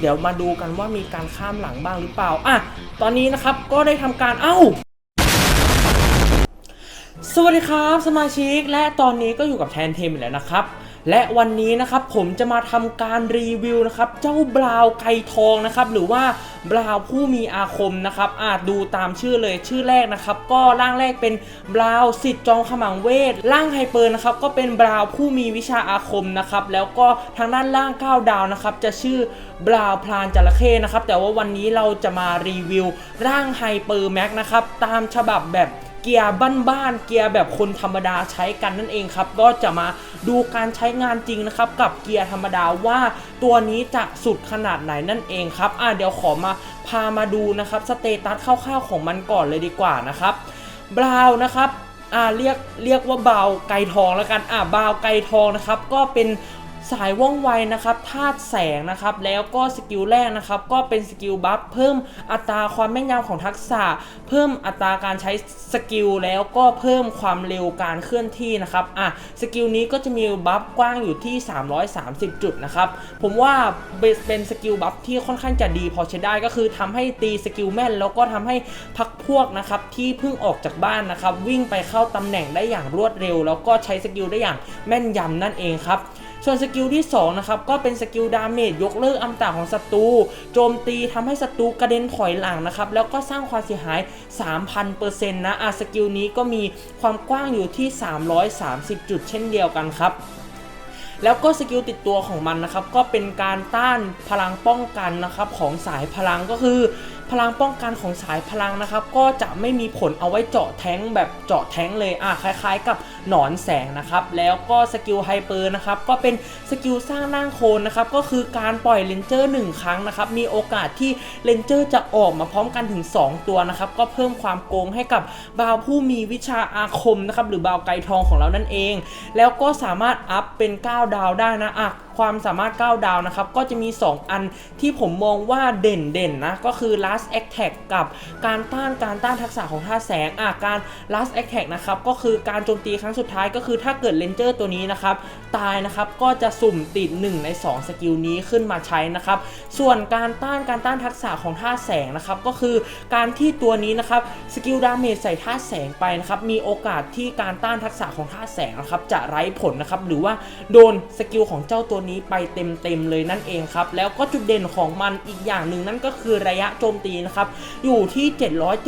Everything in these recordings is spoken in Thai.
เดี๋ยวมาดูกันว่ามีการข้ามหลังบ้างหรือเปล่าอะตอนนี้นะครับก็ได้ทำการเอ้าสวัสดีครับ สมาชิกและตอนนี้ก็อยู่กับแทนเทมอีกแล้วนะครับ และวันนี้นะครับผมจะมาทำการรีวิวนะครับเจ้าบราวไก่ทองนะครับหรือว่าบราวผู้มีอาคมนะครับอาจดูตามชื่อเลยชื่อแรกนะครับก็ร่างแรกเป็นบราวสิทธิ์จองขมังเวทร่างไฮเปอร์นะครับก็เป็นบราวผู้มีวิชาอาคมนะครับแล้วก็ทางด้านล่าง9ดาวนะครับจะชื่อบราวพลานจระเข้นะครับแต่ว่าวันนี้เราจะมารีวิวร่างไฮเปอร์แม็กนะครับตามฉบับแบบ เกียร์บ้านๆเกียร์แบบคนธรรมดาใช้กันนั่นเองครับ ก็จะมาดูการใช้งานจริงนะครับ กับเกียร์ธรรมดาว่าตัวนี้จะสุดขนาดไหนนั่นเองครับอะเดี๋ยวขอมาพามาดูนะครับสเตตัสคร่าวๆของมันก่อนเลยดีกว่านะครับบราวนะครับอ่าเรียกเรียกว่าบราวไกรทองแล้วกันอ่าบราวไกรทองนะครับ ก็เป็น สายว่องไวนะครับธาตุแสงนะครับแล้วก็สกิลแรกนะครับก็เป็นสกิลบัฟเพิ่มอัตราความแม่นยำของทักษะ เพิ่มอัตราการใช้สกิลแล้วก็เพิ่มความเร็วการเคลื่อนที่นะครับอะสกิลนี้ก็จะมีบัฟกว้างอยู่ที่ 330 จุดนะครับผมว่าเป็นสกิลบัฟที่ค่อนข้างจะดีพอใช้ได้ก็คือทำให้ตีสกิลแม่นแล้วก็ทำให้พักพวกนะครับที่เพิ่งออกจากบ้านนะครับวิ่งไปเข้าตำแหน่งได้อย่างรวดเร็ว แล้วก็ใช้สกิลได้อย่างแม่นยำนั่นเองครับ ส่วนสกิลที่2นะครับก็เป็นสกิลดาเมจยกเลิกอัมตาของศัตรูโจมตีทำให้ศัตรูกระเด็นถอยหลังนะครับแล้วก็สร้างความเสียหาย 3,000%นะอะสกิลนี้ก็มีความกว้างอยู่ที่ 330 จุดเช่นเดียวกันครับ แล้วก็สกิลติดตัวของมันนะครับก็เป็นการต้านพลังป้องกันนะครับของสายพลังก็คือ พลังป้องกันของสายพลังนะครับ ก็จะไม่มีผลเอาไว้เจาะแท้งแบบเจาะแท้งเลยอะคล้าย ๆ กับหนอนแสงนะครับ แล้วก็สกิลไฮเปอร์นะครับก็เป็นสกิลสร้างร่างโคลนนะครับก็คือการปล่อยเลนเจอร์1ครั้งนะครับมีโอกาสที่เลนเจอร์จะออกมาพร้อมกันถึง 2 ตัวนะครับก็เพิ่มความโกงให้กับบาวผู้มีวิชาอาคมนะครับหรือบาวไกทองของเรานั่นเอง แล้วก็สามารถอัพเป็น 9ดาวได้นะอะความสามารถ 9 ดาวนะครับ ก็จะมี 2 อันที่ผมมองว่าเด่นเด่นนะ ก็คือ last attack กับการต้านการต้านทักษะของท่าแสงอะการ last attack นะครับ ก็คือการโจมตีครั้งสุดท้ายก็คือถ้าเกิดเลนเจอร์ตัวนี้นะครับ ตายนะครับ ก็จะสุ่มติด 1 ใน 2 สกิลนี้ขึ้นมาใช้นะครับ ส่วนการต้านการต้านทักษะของท่าแสงนะครับ ก็คือการที่ตัวนี้นะครับสกิลดาเมจใส่ท่าแสงไปนะครับ มีโอกาสที่การต้านทักษะของท่าแสงนะครับจะไร้ผลนะครับ หรือว่าโดนสกิลของเจ้าตัวนี้ไปเต็มๆเลยนั่นเองครับ แล้วก็จุดเด่นของมันอีกอย่างหนึ่งนั่นก็คือระยะโจมตีนะครับอยู่ที่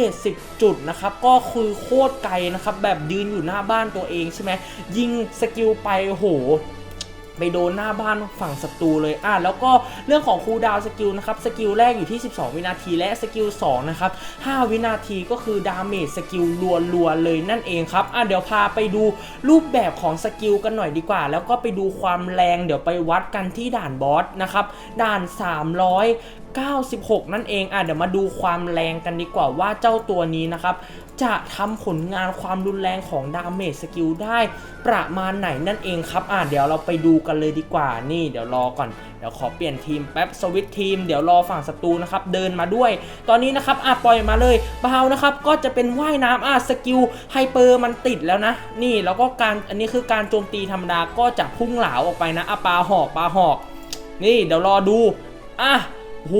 770 จุดนะครับก็คือโคตรไกลนะครับแบบยืนอยู่หน้าบ้านตัวเองใช่ไหมยิงสกิลไปโอ้โห ไปโดนหน้าบ้านฝั่งศัตรูเลยอะแล้วก็เรื่องของคูลดาวสกิลนะครับสกิลแรกอยู่ที่ 12 วินาทีและสกิล2นะครับ5วินาทีก็คือดาเมจสกิลรัวๆเลยนั่นเองครับอะเดี๋ยวพาไปดูรูปแบบของสกิลกันหน่อยดีกว่า แล้วก็ไปดูความแรงเดี๋ยวไปวัดกันที่ด่านบอสนะครับด่าน 300 96 นั่นเองอะเดี๋ยวมาดูความแรงกันดีกว่าว่าเจ้าตัวนี้นะครับ จะทำผลงานความรุนแรงของดาเมจสกิลได้ประมาณไหนนั่นเองครับอะเดี๋ยวเราไปดูกันเลยดีกว่านี่เดี๋ยวรอก่อนเดี๋ยวขอเปลี่ยนทีมแป๊บสวิตทีมเดี๋ยวรอฝั่งศัตรูนะครับเดินมาด้วย ตอนนี้นะครับอะปล่อยมาเลยเบานะครับก็จะเป็นว่ายน้ำอะสกิลไฮเปอร์มันติดแล้วนะ นี่แล้วก็การอันนี้คือการโจมตีธรรมดาก็จะพุ่งเหลาออกไปนะอะปลาหอกปลาหอก นี่เดี๋ยวรอดูอะ โห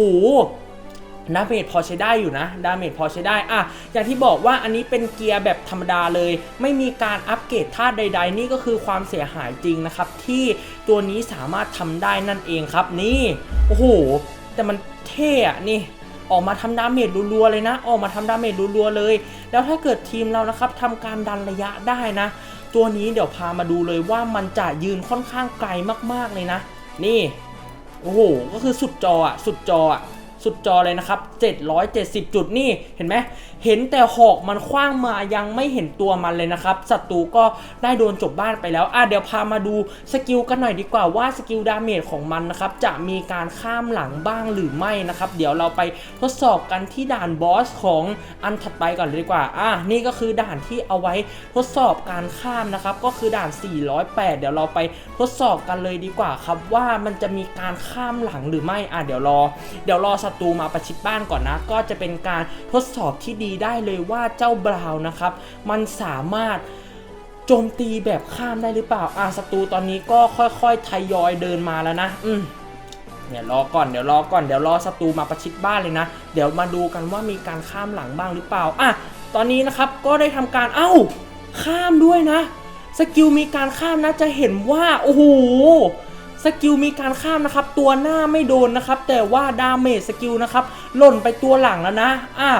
ดาเมจพอใช้ได้อยู่นะ ดาเมจพอใช้ได้อะอย่างที่บอกว่าอันนี้เป็นเกียร์แบบธรรมดาเลย ไม่มีการอัปเกรดธาตุใด ๆ นี่ก็คือความเสียหายจริงนะครับ ที่ตัวนี้สามารถทำได้นั่นเองครับนี่ โอ้โห แต่มันเท่อะนี่ออกมาทำดาเมจรัวๆเลยนะ ออกมาทำดาเมจรัวๆเลย แล้วถ้าเกิดทีมเรานะครับทำการดันระยะได้นะ ตัวนี้เดี๋ยวพามาดูเลยว่ามันจะยืนค่อนข้างไกลมากๆเลยนะ นี่ โอ้โห ก็คือสุดจออะ สุดจออะ สุดจอเลยนะครับ 770 จุดนี่ เห็นไหม เห็นแต่หอกมันคว้างมายังไม่เห็นตัวมันเลยนะครับศัตรูก็ได้โดนจบบ้านไปแล้วอะเดี๋ยวพามาดูสกิลกันหน่อยดีกว่าว่าสกิลดาเมจของมันนะครับจะมีการข้ามหลังบ้างหรือไม่นะครับ เดี๋ยวเราไปทดสอบกันที่ด่านบอสของอันถัดไปก่อนเลยดีกว่าอะนี่ก็คือด่านที่เอาไว้ทดสอบการข้ามนะครับก็คือด่าน 408 เดี๋ยวเราไปทดสอบกันเลยดีกว่าครับว่ามันจะมีการข้ามหลังหรือไม่อะเดี๋ยวรอ เดี๋ยวรอศัตรูมาประชิดบ้านก่อนนะ ก็จะเป็นการทดสอบที่ดีได้เลยว่าเจ้าบราวนะครับ มันสามารถโจมตีแบบข้ามได้หรือเปล่าอะศัตรูตอนนี้ก็ค่อยๆทยอยเดินมาแล้วนะ อืมเนี่ยรอก่อนเดี๋ยวรอก่อนเดี๋ยวรอศัตรูมาประชิดบ้านเลยนะ เดี๋ยวมาดูกันว่ามีการข้ามหลังบ้างหรือเปล่าอะตอนนี้นะครับก็ได้ทำการเอ้า ข้ามด้วยนะสกิลมีการข้ามนะจะเห็นว่าโอ้โหสกิลมีการข้ามนะครับ ตัวหน้าไม่โดนนะครับ แต่ว่าดาเมจสกิลนะครับหล่นไปตัวหลังแล้วนะอะ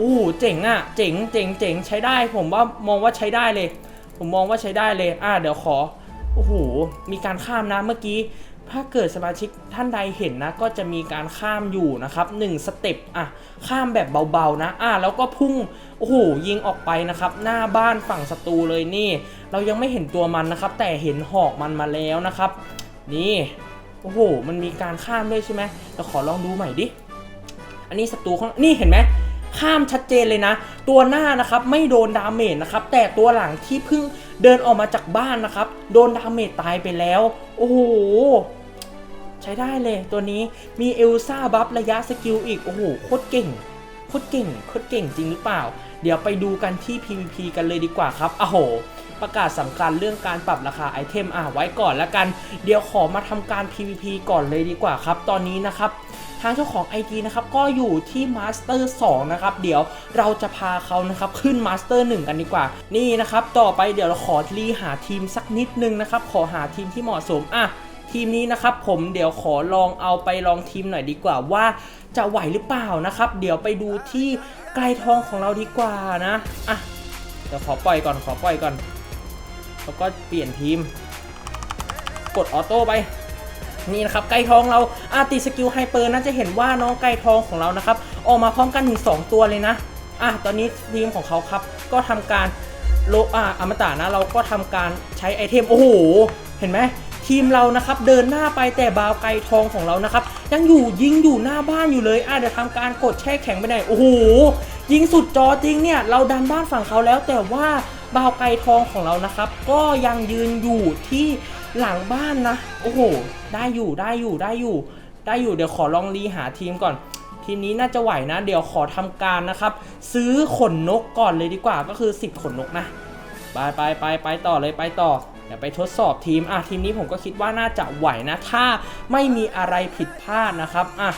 อ้โหเจ๋งอะเจ๋งเจ๋งเจ๋งใช้ได้ ผมว่ามองว่าใช้ได้เลย ผมมองว่าใช้ได้เลย อะเดี๋ยวขอโอ้โหมีการข้ามนะเมื่อกี้ถ้าเกิดสมาชิกท่านใดเห็นนะ ก็จะมีการข้ามอยู่นะครับ1สเต็ปอะข้ามแบบเบาๆนะอะแล้วก็พุ่งโอ้โหยิงออกไปนะครับ หน้าบ้านฝั่งศัตรูเลยนี่ เรายังไม่เห็นตัวมันนะครับ แต่เห็นหอกมันมาแล้วนะครับ นี่โอ้โหมันมีการข้ามด้วยใช่ไหมเราขอลองดูใหม่ดิอันนี้ศัตรูข้างนี่เห็นไหม ข้ามชัดเจนเลยนะ ตัวหน้านะครับไม่โดนดาเมจนะครับแต่ตัวหลังที่เพิ่งเดินออกมาจากบ้านนะครับ โดนดาเมจตายไปแล้ว โอ้โหใช้ได้เลยตัวนี้มีเอลซ่าบัฟระยะสกิลอีก โอ้โหโคตรเก่งโคตรเก่งโคตรเก่งจริงหรือเปล่า เดี๋ยวไปดูกันที่ PVP กันเลยดีกว่าครับอ้โหประกาศสำคัญเรื่องการปรับราคาไอเทมอะไว้ก่อนแล้วกัน เดี๋ยวขอมาทำการ PVP ก่อนเลยดีกว่าครับ ตอนนี้นะครับ ทางเจ้าของ IG นะครับก็อยู่ที่ Master 2 นะครับ เดี๋ยวเราจะพาเขานะครับขึ้น Master 1 กันดีกว่า นี่นะครับ ต่อไปเดี๋ยวเราขอรีหาทีมสักนิดนึงนะครับ ขอหาทีมที่เหมาะสมอะทีมนี้นะครับผมเดี๋ยวขอลองเอาไปลองทีมหน่อยดีกว่าว่าจะไหวหรือเปล่านะครับ เดี๋ยวไปดูที่ไกลทองของเราดีกว่านะอะเดี๋ยวขอปล่อยก่อนขอปล่อยก่อน แล้วก็เปลี่ยนทีม กดออโต้ไป นี่นะครับไก่ทองเราอาติสกิลไฮเปอร์น่าจะเห็นว่าน้องไก่ทองของเรานะครับออกมาพร้อมกันถึง2ตัวเลยนะอะตอนนี้ทีมของเขาครับก็ทำการโลอะอมตะนะเราก็ทำการใช้ไอเทมโอ้โหเห็นไหมทีมเรานะครับเดินหน้าไปแต่บาวไก่ทองของเรานะครับยังอยู่ยิงอยู่หน้าบ้านอยู่เลยอะเดี๋ยวทำการกดแช่แข็งไปไหนอยโอ้โหยิงสุดจอจริงเนี่ยเราดันบ้านฝั่งเขาแล้วแต่ว่าบาวไก่ทองของเรานะครับ ก็ยังยืนอยู่ที่ หลังบ้านนะ โอ้โห ได้อยู่ได้อยู่ได้อยู่ ได้อยู่เดี๋ยวขอลองรีหาทีมก่อน ทีมนี้น่าจะไหวนะ เดี๋ยวขอทำการนะครับ ซื้อขนนกก่อนเลยดีกว่าก็คือ 10 ขนนกนะ ไปไปไปไปต่อเลยไปต่อเดี๋ยวไปทดสอบทีม อะทีมนี้ผมก็คิดว่าน่าจะไหวนะ ถ้าไม่มีอะไรผิดพลาดนะครับ อะ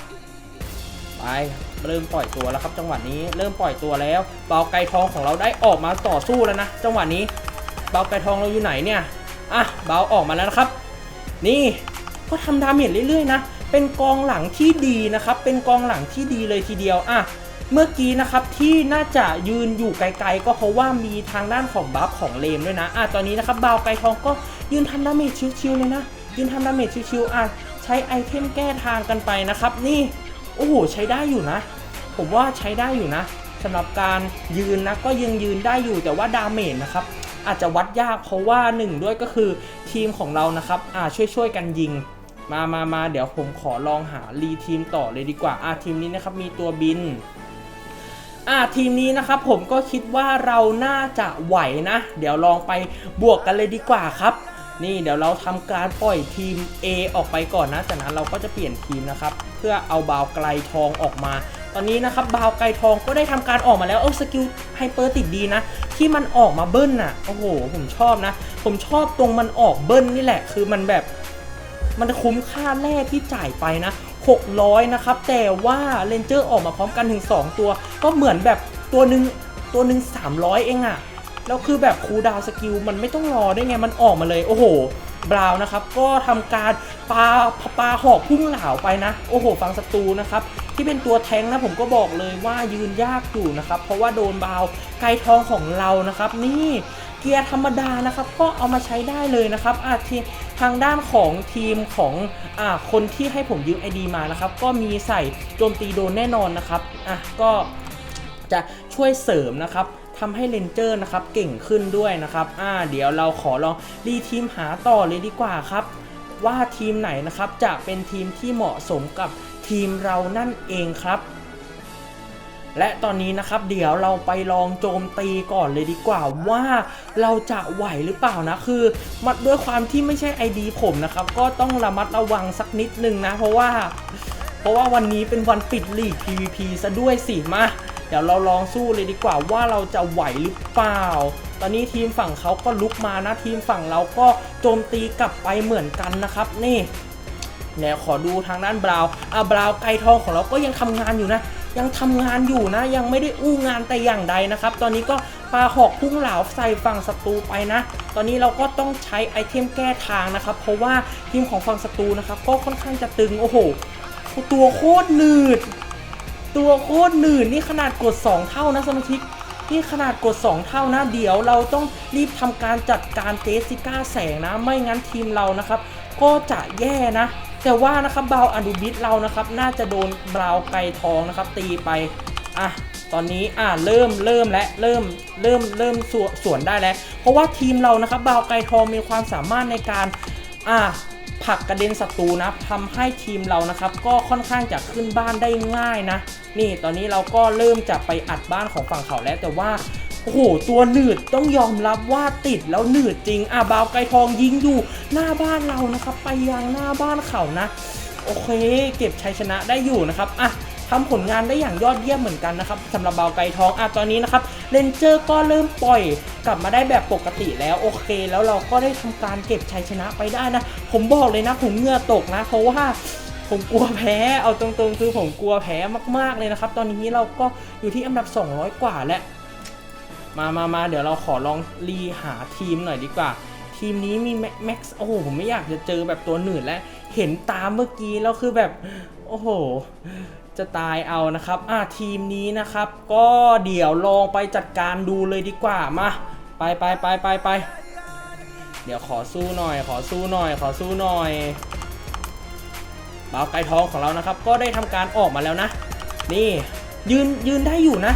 ไป เริ่มปล่อยตัวแล้วครับ จังหวะนี้เริ่มปล่อยตัวแล้ว เบาไก่ทองของเราได้ออกมาต่อสู้แล้วนะ จังหวะนี้ เบาไก่ทองเราอยู่ไหนเนี่ย อะเบาออกมาแล้วนะครับ นี่ก็ทำดาเมจเรื่อยๆนะ เป็นกองหลังที่ดีนะครับ เป็นกองหลังที่ดีเลยทีเดียวอะเมื่อกี้นะครับที่น่าจะยืนอยู่ไกลๆ ก็เพราะว่ามีทางด้านของบัฟของเลมด้วยนะอะตอนนี้นะครับบาวไกทองก็ยืนทำดาเมจชิวๆเลยนะ ยืนทำดาเมจชิวๆอะใช้ไอเทมแก้ทางกันไปนะครับ นี่โอ้โหใช้ได้อยู่นะ ผมว่าใช้ได้อยู่นะสำหรับการยืนนะก็ยังยืนได้อยู่แต่ว่าดาเมจนะครับ อาจจะวัดยากเพราะว่าหนึ่งด้วยก็คือทีมของเรานะครับอ่าช่วยช่วยๆกันยิง มามามาเดี๋ยวผมขอลองหารีทีมต่อเลยดีกว่าอ่าทีมนี้นะครับมีตัวบินอ่าทีมนี้นะครับผมก็คิดว่าเราน่าจะไหวนะ เดี๋ยวลองไปบวกกันเลยดีกว่าครับ นี่เดี๋ยวเราทำการปล่อยทีม A ออกไปก่อนนะจากนั้นเราก็จะเปลี่ยนทีมนะครับ เพื่อเอาบาวไกลทองออกมา ตอนนี้นะครับบาวไกทองก็ได้ทำการออกมาแล้วเออสกิลไฮเปอร์ติดดีนะ ที่มันออกมาเบิ้ลน่ะโอ้โห ผมชอบนะ ผมชอบตรงมันออกเบิ้ลนี่แหละ คือมันแบบมันคุ้มค่าแรกที่จ่ายไปนะ 600 นะครับ แต่ว่าเลนเจอร์ออกมาพร้อมกันถึง 2 ตัว ก็เหมือนแบบตัวหนึ่งตัวหนึ่ง300 เองอะแล้วคือแบบคูดาวสกิลมันไม่ต้องรอได้ไงมันออกมาเลย โอ้โห บราวน์นะครับ ก็ทำการปาปาหอกพุ่งเหล่าไปนะ โอ้โห ฟังศัตรูนะครับที่เป็นตัวแทงนะผมก็บอกเลยว่ายืนยากอยู่นะครับ เพราะว่าโดนบาวไกลทองของเรานะครับ นี่เกียร์ธรรมดานะครับ ก็เอามาใช้ได้เลยนะครับอาทีทางด้านของทีมของอ่าคนที่ให้ผมยืมไอดีมานะครับ ก็มีใส่โจมตีโดนแน่นอนนะครับอะก็จะช่วยเสริมนะครับ ทำให้เลนเจอร์นะครับเก่งขึ้นด้วยนะครับอ่าเดี๋ยวเราขอลองรีทีมหาต่อเลยดีกว่าครับ ว่าทีมไหนนะครับจะเป็นทีมที่เหมาะสมกับทีมเรานั่นเองครับและตอนนี้นะครับเดี๋ยวเราไปลองโจมตีก่อนเลยดีกว่าว่าเราจะไหวหรือเปล่านะคือมันด้วยความที่ไม่ใช่ ID ผมนะครับ ก็ต้องระมัดระวังสักนิดนึงนะ เพราะว่า เพราะว่าวันนี้เป็นวันปิดลีก PVP ซะด้วยสิมา เดี๋ยวเราลองสู้เลยดีกว่าว่าเราจะไหวหรือเปล่า ตอนนี้ทีมฝั่งเขาก็ลุกมานะทีมฝั่งเราก็โจมตีกลับไปเหมือนกันนะครับ นี่แล้วขอดูทางด้านบราว์อะบราว์ไก่ทองของเราก็ยังทำงานอยู่นะยังทำงานอยู่นะ ยังไม่ได้อู้งานแต่อย่างใดนะครับ ตอนนี้ก็ปาหอกพุ่งเหลาใส่ฝั่งศัตรูไปนะ ตอนนี้เราก็ต้องใช้ไอเทมแก้ทางนะครับ เพราะว่าทีมของฝั่งศัตรูนะครับ ก็ค่อนข้างจะตึงโอ้โหตัวโคตรหนืด ตัวโคตรหนืดนี่ขนาดกด 2 เท่านะสมาชิกนี่ขนาดกด 2 เท่านะเดี๋ยวเราต้องรีบทำการจัดการเจสสิก้าแสงนะ ไม่งั้นทีมเรานะครับ ก็จะแย่นะ แต่ว่านะครับบาวอนุบิทเรานะครับ น่าจะโดนบราวไก่ทองนะครับ ตีไปอะตอนนี้อะเริ่มเริ่มและเริ่มเริ่มเริ่มสวสวนได้แล้ว เพราะว่าทีมเรานะครับบาวไก่ทองมีความสามารถในการอะ ผักกระเด็นศัตรูนะทำให้ทีมเรานะครับก็ค่อนข้างจะขึ้นบ้านได้ง่ายนะ นี่ตอนนี้เราก็เริ่มจะไปอัดบ้านของฝั่งเขาแล้วแต่ว่าโอ้โห ตัวหนืดต้องยอมรับว่าติดแล้วหนืดจริง อะบาวไกทองยิงอยู่หน้าบ้านเรานะครับ ไปยังหน้าบ้านเขานะ โอเค เก็บชัยชนะได้อยู่นะครับ อะ ทำผลงานได้อย่างยอดเยี่ยมเหมือนกันนะครับสำหรับบาไกทองอะตอนนี้นะครับเรนเจอร์ก็เริ่มปล่อยกลับมาได้แบบปกติแล้วโอเค แล้วเราก็ได้ทำการเก็บชัยชนะไปได้นะ ผมบอกเลยนะผมเหงื่อตกนะ เพราะว่าผมกลัวแพ้ เอาตรงๆ คือผมกลัวแพ้มากๆเลยนะครับ ตอนนี้เราก็อยู่ที่อันดับ 200 กว่าแล้วมามามาเดี๋ยวเราขอลองรีหาทีมหน่อยดีกว่า ทีมนี้มีแม็กซ์ โอ้โห ผมไม่อยากจะเจอแบบตัวหนืดแล้ว เห็นตามเมื่อกี้แล้วคือแบบ โอ้โห จะตายเอานะครับ อ่าทีมนี้นะครับ ก็เดี๋ยวลองไปจัดการดูเลยดีกว่ามาไปไปไปไปไปเดี๋ยวขอสู้หน่อย ขอสู้หน่อย ขอสู้หน่อยบ่าวไก่ทองของเรานะครับ ก็ได้ทำการออกมาแล้วนะ นี่ยืนยืนได้อยู่นะ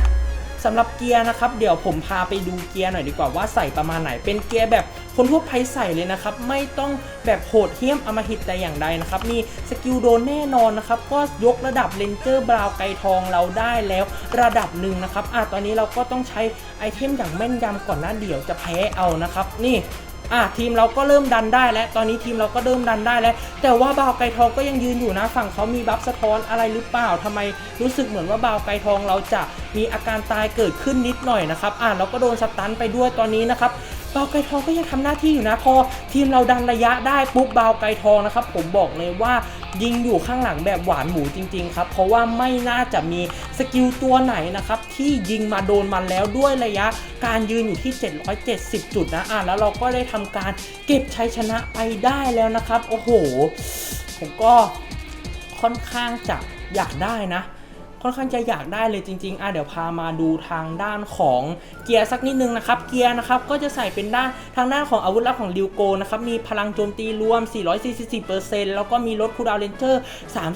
สำหรับเกียร์นะครับ เดี๋ยวผมพาไปดูเกียร์หน่อยดีกว่าว่าใส่ประมาณไหนเป็นเกียร์แบบ คนทั่วไปใส่เลยนะครับ ไม่ต้องแบบโหดเหี้ยมอมหิตแต่อย่างใดนะครับ มีสกิลโดนแน่นอนนะครับ ก็ยกระดับเลนเจอร์บราวไกทองเราได้แล้วระดับหนึ่งนะครับอะตอนนี้เราก็ต้องใช้ไอเทมอย่างแม่นยำก่อนนะเดี๋ยวจะแพ้เอานะครับนี่อะทีมเราก็เริ่มดันได้แล้ว ตอนนี้ทีมเราก็เริ่มดันได้แล้ว แต่ว่าบาวไกทองก็ยังยืนอยู่นะ ฝั่งเขามีบัฟสะท้อนอะไรหรือเปล่าทำไมรู้สึกเหมือนว่าบาวไกทองเราจะมีอาการตายเกิดขึ้นนิดหน่อยนะครับอะเราก็โดนสตันไปด้วยตอนนี้นะครับ บาวไกทองก็ยังทำหน้าที่อยู่นะ พอทีมเราดันระยะได้ปุ๊บบาวไกทองนะครับ ผมบอกเลยว่ายิงอยู่ข้างหลังแบบหวานหมูจริงๆครับ เพราะว่าไม่น่าจะมีสกิลตัวไหนนะครับ ที่ยิงมาโดนมันแล้วด้วยระยะการยืนอยู่ที่ 770 จุดนะอะแล้วเราก็ได้ทำการเก็บชัยชนะไปได้แล้วนะครับ โอ้โห ผมก็ค่อนข้างจะอยากได้นะ ค่อนข้างจะอยากได้เลยจริงๆอะเดี๋ยวพามาดูทางด้านของเกียร์สักนิดนึงนะครับ เกียร์นะครับก็จะใส่เป็นด้านทางด้านของอาวุธลับของริวโกนะครับ มีพลังโจมตีรวม 444%แล้วก็มีลดคูดาวเลนเจอร์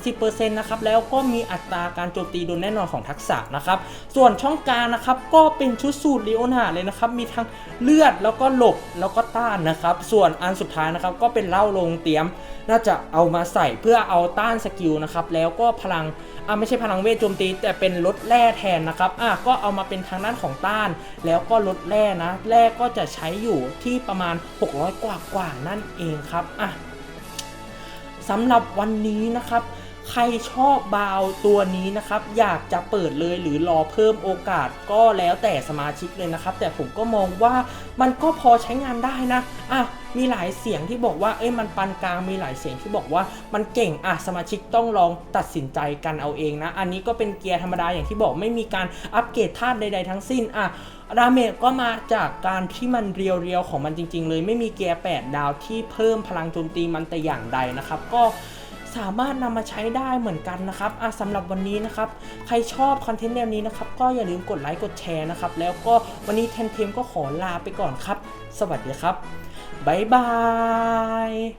30%นะครับ แล้วก็มีอัตราการโจมตีโดยแน่นอนของทักษะนะครับ ส่วนช่องกลางนะครับก็เป็นชุดสูตรลีโอนาเลยนะครับ มีทั้งเลือดแล้วก็หลบแล้วก็ต้านนะครับ ส่วนอันสุดท้ายนะครับก็เป็นเล่าลงเตรียม น่าจะเอามาใส่เพื่อเอาต้านสกิลนะครับ แล้วก็พลัง อ่าไม่ใช่พลังเวทโจมตี แต่เป็นลดแร่แทนนะครับอะก็เอามาเป็นทางด้านของต้าน แล้วก็ลดแร่นะแร่ก็จะใช้อยู่ที่ประมาณ 600 กว่ากว่านั่นเองครับอะสำหรับวันนี้นะครับ ใครชอบบาวตัวนี้นะครับ อยากจะเปิดเลยหรือรอเพิ่มโอกาสก็แล้วแต่สมาชิกเลยนะครับ แต่ผมก็มองว่ามันก็พอใช้งานได้นะอะมีหลายเสียงที่บอกว่าเอ้ยมันปานกลางมีหลายเสียงที่บอกว่ามันเก่งอะสมาชิกต้องลองตัดสินใจกันเอาเองนะ อันนี้ก็เป็นเกียร์ธรรมดาอย่างที่บอกไม่มีการอัปเกรดธาตุใดๆทั้งสิ้นอะดาเมจก็มาจากการที่มันเรียวๆของมันจริง ๆ เลย ไม่มีเกียร์8ดาวที่เพิ่มพลังโจมตีมันแต่อย่างใดนะครับ ก็ สามารถนำมาใช้ได้เหมือนกันนะครับอะสำหรับวันนี้นะครับ ใครชอบคอนเทนต์แนวนี้นะครับ ก็อย่าลืมกดไลค์กดแชร์นะครับ แล้วก็วันนี้เทนเทมก็ขอลาไปก่อนครับ สวัสดีครับบ๊ายบาย